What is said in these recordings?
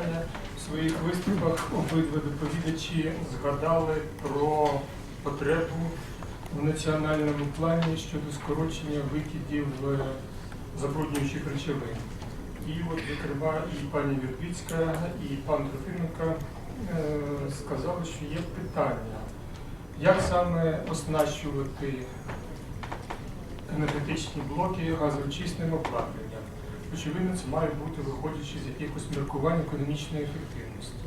питання. В своїх виступах обидва доповідачі згадали про потребу в національному плані щодо скорочення викидів е, забруднюючих речовин. І от, зокрема, і пані Вірбіцька, і пан Трофименко е, сказали, що є питання, як саме оснащувати енергетичні блоки газоочисним обладнанням. Очевидно, це має бути виходячи з якихось міркувань економічної ефективності.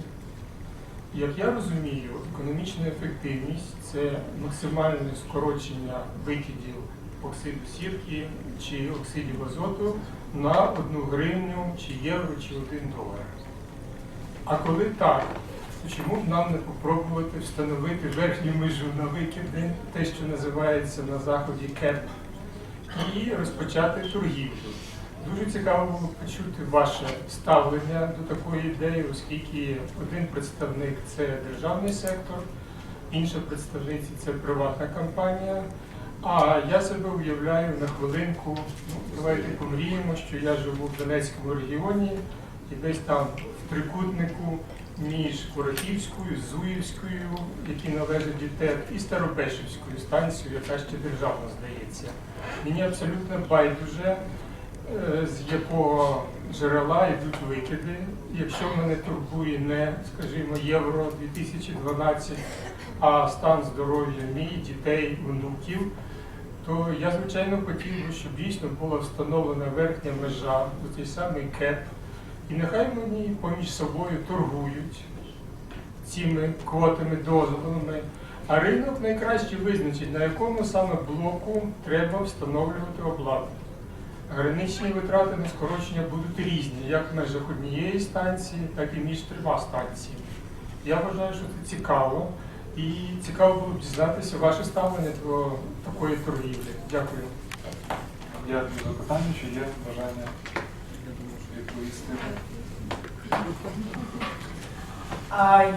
Як я розумію, економічна ефективність це максимальне скорочення викидів оксиду сірки чи оксидів азоту на одну гривню, чи євро, чи один долар. А коли так, то чому б нам не попробувати встановити верхню межу на викиди, те, що називається на заході КЕП, і розпочати торгівлю. Дуже цікаво було почути ваше ставлення до такої ідеї, оскільки один представник це державний сектор, інша представниця це приватна компанія. А я себе уявляю на хвилинку, ну давайте помріємо, що я живу в Донецькому регіоні і десь там в трикутнику між Курахівською, Зуївською, які належать до ТЕП, і Старопешівською станцією, яка ще державна здається. Мені абсолютно байдуже, з якого джерела йдуть викиди. Якщо мене турбує не, скажімо, Євро 2012, а стан здоров'я мій, дітей, внуків, то я, звичайно, хотів би, щоб дійсно була встановлена верхня межа, цей самий КЕП, і нехай мені поміж собою торгують цими квотами, дозволами, а ринок найкраще визначить, на якому саме блоку треба встановлювати обладнання. Граничні витрати на скорочення будуть різні, як в межах однієї станції, так і між трьома станціями. Я вважаю, що це цікаво, і цікаво було б дізнатися ваше ставлення до такої торгівлі. Дякую. Є запитання, чи є бажання відповісти?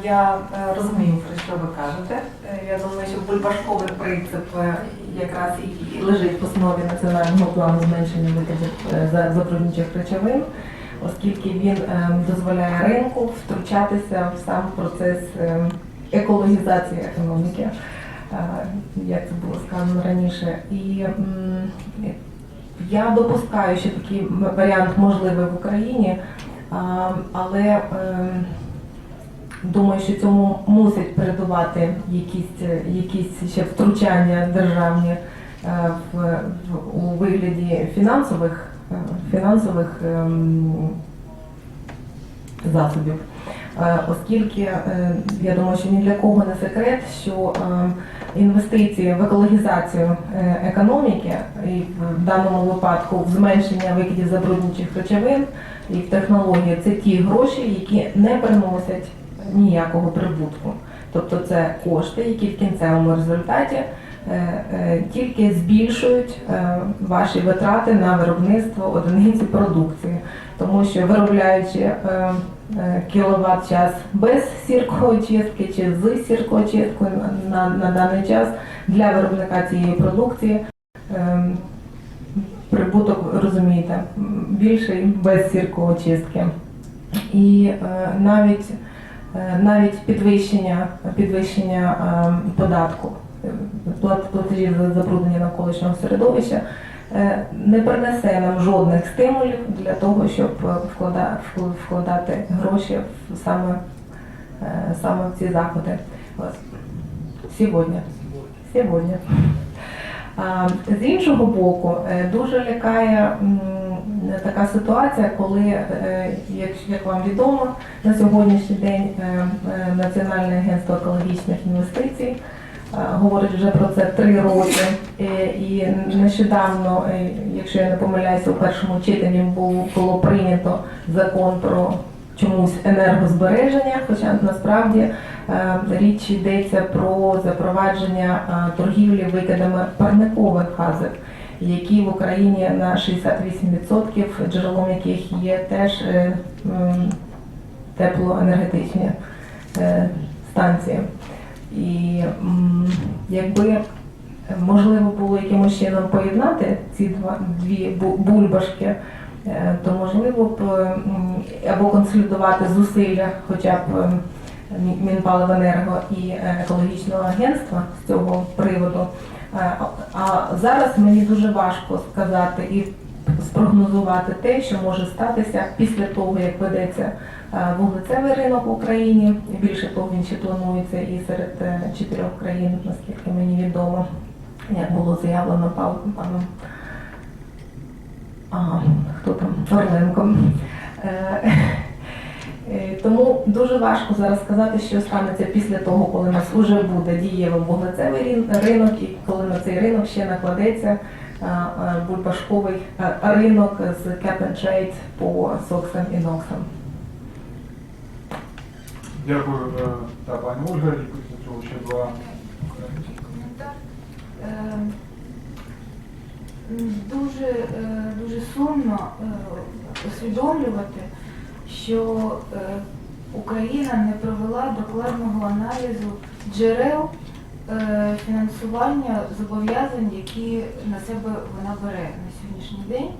Я е, розумію, про що ви кажете. Е, Я думаю, що бульбашковий принцип е, якраз і лежить в основі національного плану зменшення викидів е, за- забруднюючих речовин, оскільки він дозволяє ринку втручатися в сам процес екологізації економіки, як це було сказано раніше. І я допускаю, що такий варіант можливий в Україні, але ем, Думаю, що цьому мусить передувати якісь, е, якісь ще втручання державні е, в, в, у вигляді фінансових, е, фінансових ем, засобів. Оскільки я думаю, що ні для кого не секрет, що е, інвестиції в екологізацію економіки і в даному випадку в зменшення викидів забруднюючих речовин і в технології це ті гроші, які не приносять ніякого прибутку. Тобто це кошти, які в кінцевому результаті е, е, тільки збільшують е, ваші витрати на виробництво одиниці продукції, тому що виробляючи кіловат час без сіркоочистки чи з сіркоочисткою на, на даний час для виробника цієї продукції. Прибуток розумієте більший без сіркоочистки. І е, навіть навіть підвищення, підвищення е, податку, е, платежів за забруднення навколишнього середовища е, не принесе нам жодних стимулів для того, щоб е, вклада- вкл- вкладати гроші саме, е, саме в ці заходи. Сьогодні. Сьогодні. З іншого боку, е, дуже лякає така ситуація, коли, е, як, вам відомо, на сьогоднішній день е, е, Національне агентство екологічних інвестицій е, говорить вже про це три роки. Е, І нещодавно, е, якщо я не помиляюся, у першому читанні було прийнято закон про чомусь енергозбереження, хоча насправді е, річ йдеться про запровадження е, торгівлі викидами парникових газів, які в Україні на 68% джерелом яких є теж е, теплоенергетичні е, станції. І якби можливо було якимось чином поєднати ці два дві бульбашки, е, то можливо б або консолідувати зусилля, хоча б Мінпаливенерго і екологічного агентства з цього приводу. Е, А зараз мені дуже важко сказати і спрогнозувати те, що може статися після того, як ведеться е, вуглецевий ринок в Україні. Більше того, він ще планується і серед е, чотирьох країн, наскільки мені відомо, як було заявлено паном ага, хто там Орленко. Е, Е, Тому дуже важко зараз сказати, що станеться після того, коли у нас вже буде дієвий вуглецевий ринок, і коли на цей ринок ще накладеться а, а, бульбашковий ринок з cap and trade по соксам і ноксам. Дякую, е, та, пані Ольга, і після цього ще два. коментар. Е, Дуже, е, дуже сумно е, усвідомлювати, що е, Україна не провела докладного аналізу джерел е, фінансування зобов'язань, які на себе вона бере на сьогоднішній день.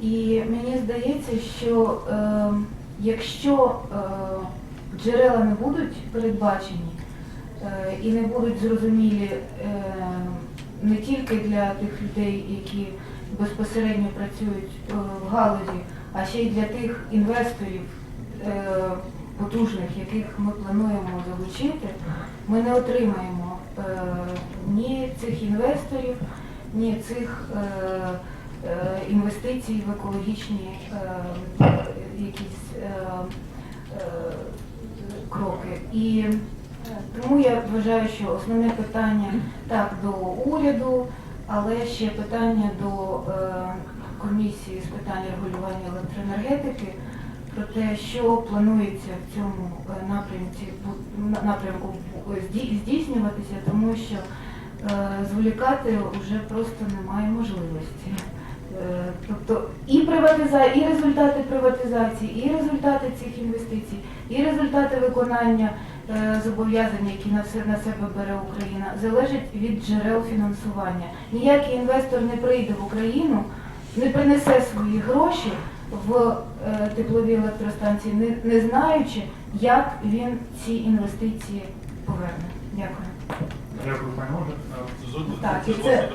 І мені здається, що е, якщо джерела не будуть передбачені, і не будуть зрозумілі не тільки для тих людей, які безпосередньо працюють в галузі, а ще й для тих інвесторів е, потужних, яких ми плануємо залучити, ми не отримаємо е, ні цих інвесторів, ні цих е, інвестицій в екологічні якісь кроки. І Тому я вважаю, що основне питання так до уряду, але ще питання до комісії з питань регулювання електроенергетики про те, що планується в цьому е, напрямці напрямку зді- здійснюватися, тому що е, зволікати вже просто немає можливості. Е, Тобто і приватиза, і результати приватизації, і результати цих інвестицій, і результати виконання е, зобов'язань, які на се- на себе бере Україна, залежать від джерел фінансування. Ніякий інвестор не прийде в Україну, не принесе свої гроші в е, теплові електростанції, не, не знаючи, як він ці інвестиції поверне. Дякую. Дякую, пані Е, Так, і це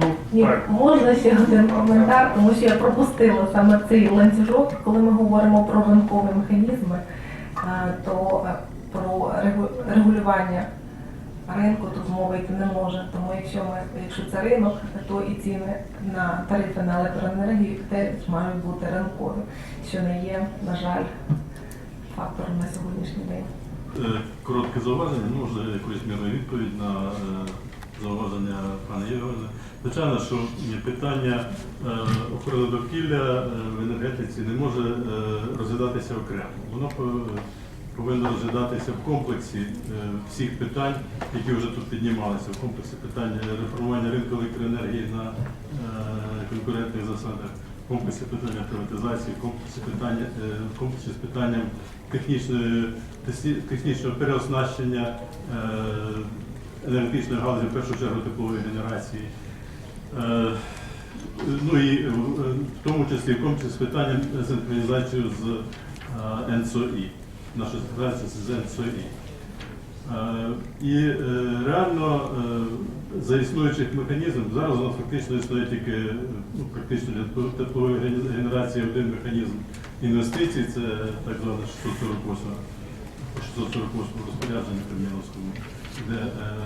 Ну, Ні, можна ще один коментар, тому що я пропустила саме цей ланцюжок, коли ми говоримо про ринкові механізми, то е, про регулювання ринку тут мови йти не може. Тому якщо ми, якщо це ринок, то і ціни на тарифи на електроенергію теж мають бути ринкові, що не є, на жаль, фактором на сьогоднішній день. Е, Коротке зауваження, ну, може якоюсь мірою відповідь на е, зауваження пана Євгена. Звичайно, що питання е, охорони довкілля в енергетиці не може розглядатися окремо. Воно повинно розглядатися в комплексі е, всіх питань, які вже тут піднімалися, в комплексі питань реформування ринку електроенергії на е, конкурентних засадах, в комплексі питання приватизації, в комплексі питання, е, в комплексі з питанням технічного переоснащення енергетичної галузі, в першу чергу теплової генерації. Ну і в тому числі в комплексі з питанням синхронізації з НСОІ, наша з НСОІ. Е, І е, реально е, за існуючих механізмів зараз у нас фактично існує тільки ну, практично для теплової генерації один механізм інвестицій, це так зване 648 648 розпорядження Кремлівському, де е,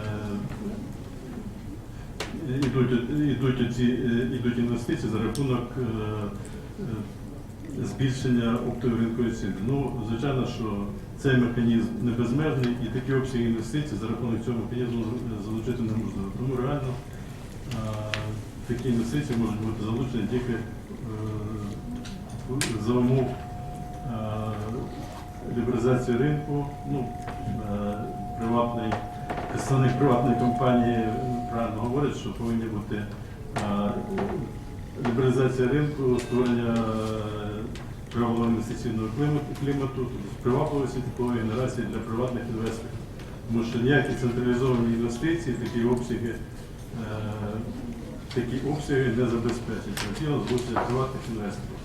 ідуть, ідуть, оці, ідуть інвестиції за рахунок е, збільшення оптової ринкової ціни. Ну, звичайно, що цей механізм не безмежний і такі обсяги інвестицій за рахунок цього механізму залучити неможливо. Тому реально такі інвестиції можуть бути залучені тільки е, за умов лібералізації ринку, ну, е, приватний, представник приватної компанії правильно говорить, що повинні бути лібералізація ринку, створення правового інвестиційного клімату, тобто привабливості генерації для приватних інвесторів. Тому що ніякі централізовані інвестиції, такі обсяги, е, такі обсяги не забезпечать. Необхідно залучення приватних інвесторів.